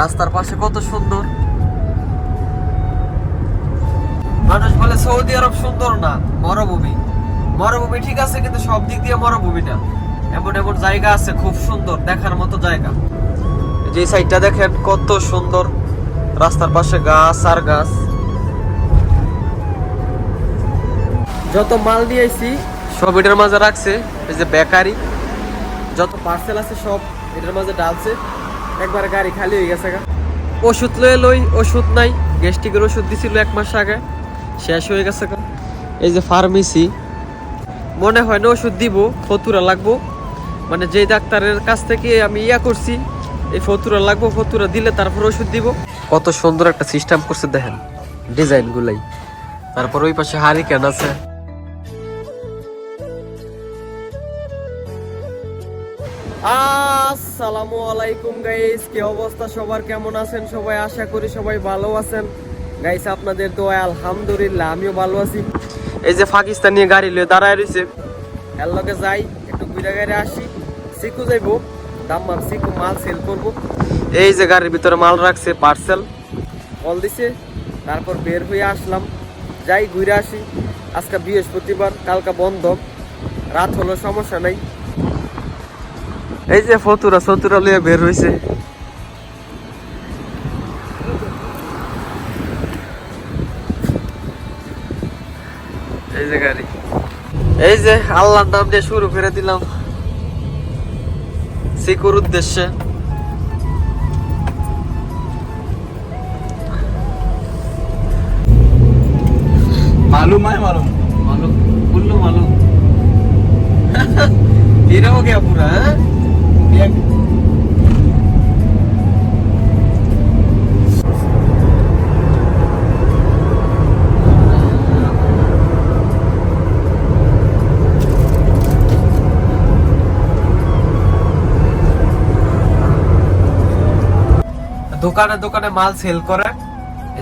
রাস্তার পাশে কত সুন্দর। মানুষ বলে সৌদি আরব সুন্দর না, মরুভূমি। মরুভূমি ঠিক আছে, কিন্তু সব দিক দিয়ে মরুভূমি না এমন এমন জায়গা আছে, খুব সুন্দর, দেখার মতো জায়গা। যে সাইডটা দেখেন, কত সুন্দর। রাস্তার পাশে গাছ আর গাছ। যত মাল নিয়ে আইছি, সব এটার মাঝে রাখছে। এই যে বেকারি। যত পার্সেল আছে, সব এটার মাঝে ডালছে একবার গাড়ি খালি হয়ে গেছে ওষুধ লয়ে লই, ওষুধ নাই। গ্যাস্ট্রিকের ওষুধ দিছিল এক মাস আগে। শেষ হয়ে গেছে গা। এই যে ফার্মেসি, মনে হয় না ওষুধ দিব, ফতুরা লাগবো। মানে যেই ডাক্তারের কাছ থেকে আমি ইয়া করছি, এই ফতুরা লাগবো, ফতুরা দিলে তারপর ওষুধ দিব। কত সুন্দর একটা সিস্টেম করছে দেখেন, ডিজাইনগুলাই। তারপর ওই পাশে হারিকেন আছে। আসসালামু আলাইকুম গাইস কি অবস্থা? সবার কেমন আছেন? সবাই আশা করি সবাই ভালো আছেন। গাইস আপনাদের দোয়া, আলহামদুলিল্লাহ, আমিও ভালো আছি। এই যে পাকিস্তানি গাড়ি লয়ে দাঁড়ায় রয়েছে। এর লগে যাই, একটু ঘুরে গাড়ি আসি। সিকু যাইবো দাম্মাম সিকু, মাল সেল করব। এই যে গাড়ির ভিতরে মাল রাখছে পার্সেল কল দিছে, তারপর বের হয়ে আসলাম। যাই, ঘুরে আসি। আজকে বৃহস্পতিবার, কালকা বন্ধ। রাত হলো, সমস্যা নাই। এই যে ফতুরা ফতুরা লিয়ে বের হইছে এই যে গাড়ি এই যে আল্লাহর নাম দিয়ে শুরু করে দিলাম সিকুর উদ্দেশ্যে मालूम है मालूम मालूम कुल्लू मालूम हीरा हो गया पूरा हैं? দোকানে দোকানে মাল সেল করে।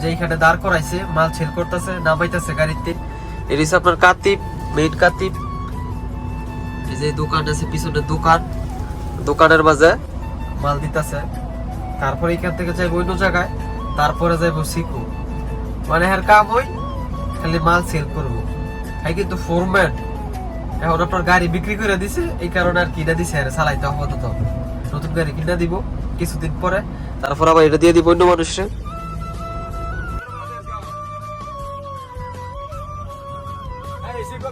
যে এখানে দাঁড় করাইছে, মাল সেল করতেছে, নামাইতেছে গাড়িতে। এর আপনার কাতিব মেইন কাতিব। এই যে দোকান আছে পিছনে দোকান। দোকানের মাঝে। মাল দিতেছে। তারপরে এখান থেকে যাই অন্য জায়গায় তারপরে যাইব সিকু। মানে এর কাম হই খালি মাল সেল করব। তাই কিন্তু ফোরম্যান এখন আপনার গাড়ি বিক্রি করে দিছে এই কারণে আর কিনা দিছে আর চালাইতে তো নতুন গাড়ি কিনা দিব কিছুদিন পরে। তারপর আবার এটা দিয়ে দিব অন্য মানুষের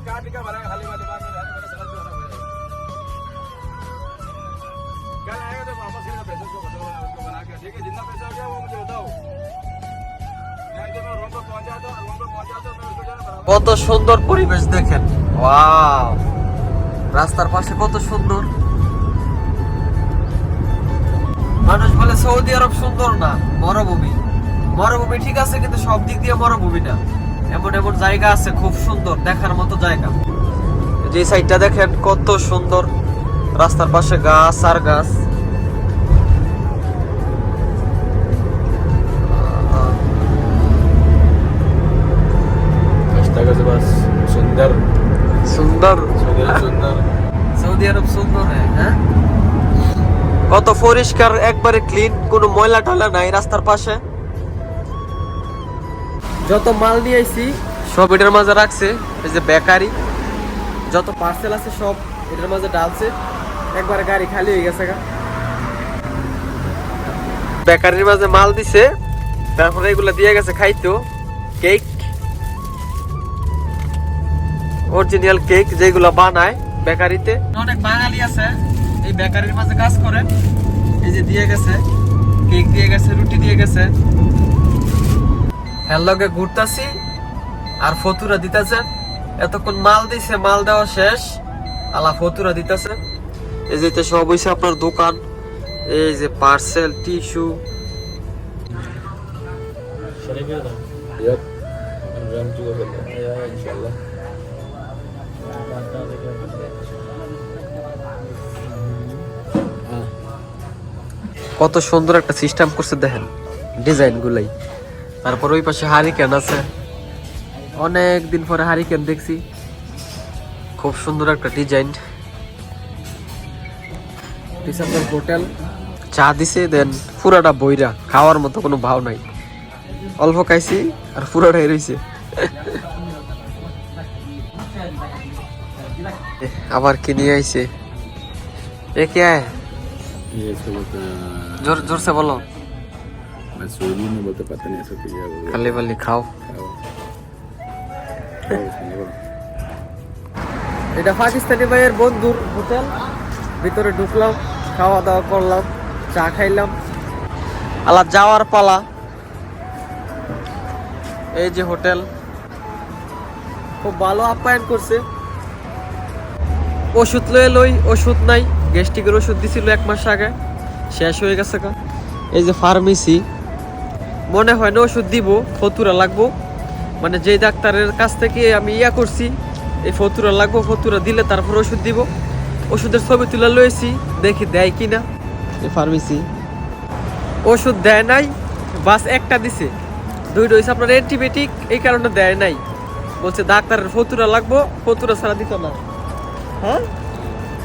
কাটিকা খালি কত সুন্দর পরিবেশ দেখেন। রাস্তার পাশে কত সুন্দর। মানুষ বলে সৌদি আরব সুন্দর না, মরুভূমি। মরুভূমি ঠিক আছে, কিন্তু সব দিক দিয়ে মরুভূমি না। এমন এমন জায়গা আছে, খুব সুন্দর, দেখার মতো জায়গা। যে সাইডটা দেখেন, কত সুন্দর। রাস্তার পাশে গাছ আর গাছ। सुंदर সুন্দর सुंदर সৌদি আরব সুন্দর হ্যাঁ হ্যাঁ কত পরিষ্কার একবারে ক্লিন কোনো ময়লা টয়লা নাই রাস্তার পাশে যত মাল নিয়ে আইছি সব এটার মাঝে রাখছে এই যে বেকারি যত পার্সেল আছে সব এটার মাঝে ডালছে একবারে গাড়ি খালি হয়ে গেছে গা বেকারির মাঝে মাল দিছে তারপরে এগুলা দিয়ে গেছে খাইতো কেক অরিজিনাল কেক যেগুলো বানায় বেকারিতে। অনেক বাঙালি আছে এই বেকারির মাঝে কাজ করে। এই যে দিয়ে গেছে কেক দিয়ে গেছে রুটি দিয়ে গেছে। এর লগে ঘুরতাছি আর ফতুরা দিতেছে। এতক্ষণ মাল দিছে মাল দেওয়া শেষ। আলা ফতুরা দিতেছে। এই যে সব হইছে আপনার দোকান। এই যে পার্সেল টিস্যু কত সুন্দর একটা সিস্টেম করছে দেখেন ডিজাইন গুলাই। তারপর ওই পাশে হারিকেন আছে। অনেক দিন পরে হারিকেন দেখছি। খুব সুন্দর একটা ডিজাইন। হোটেল। চা দিছে দেন পুরাটা বইরা খাওয়ার মতো কোনো ভাও নাই। অল্প খাইছি আর পুরাটাই রইছে। আবার কি নিয়ে আইছে? এ কে? আয় ये इसको बोलते हैं জোর জোরসে বলো मैं सूर्य में बोलते पता नहीं ऐसा क्या बोलते খালি বালি খাও এটা পাকিস্তানি ভাইয়ের বন্ধুর হোটেল ভিতরে ঢুকলাম খাওয়া দাওয়া করলাম চা খাইলাম আলা যাওয়ার পালা এই যে হোটেল খুব ভালো আপ্যায়ন করছে ওষুধ লয়ে লই ওষুধ নাই গ্যাস্ট্রিকের ওষুধ দিছিল এক মাস আগে। শেষ হয়ে গেছে কা এই যে ফার্মেসি মনে হয় না ওষুধ দিব, ফতুরা লাগবো। মানে যেই ডাক্তারের কাছ থেকে আমি ইয়া করছি, এই ফতুরা লাগবো, ফতুরা দিলে তারপর ওষুধ দিব। ওষুধের ছবি তুলে লয়েছি দেখি দেয় কি না ফার্মেসি ওষুধ দেয় নাই, বাস একটা দিছে। দুইটা হয়েছে আপনার অ্যান্টিবায়োটিক এই কারণে দেয় নাই। বলছে, ডাক্তারের ফতুরা লাগবো, ফতুরা ছাড়া দিত না। হ্যাঁ?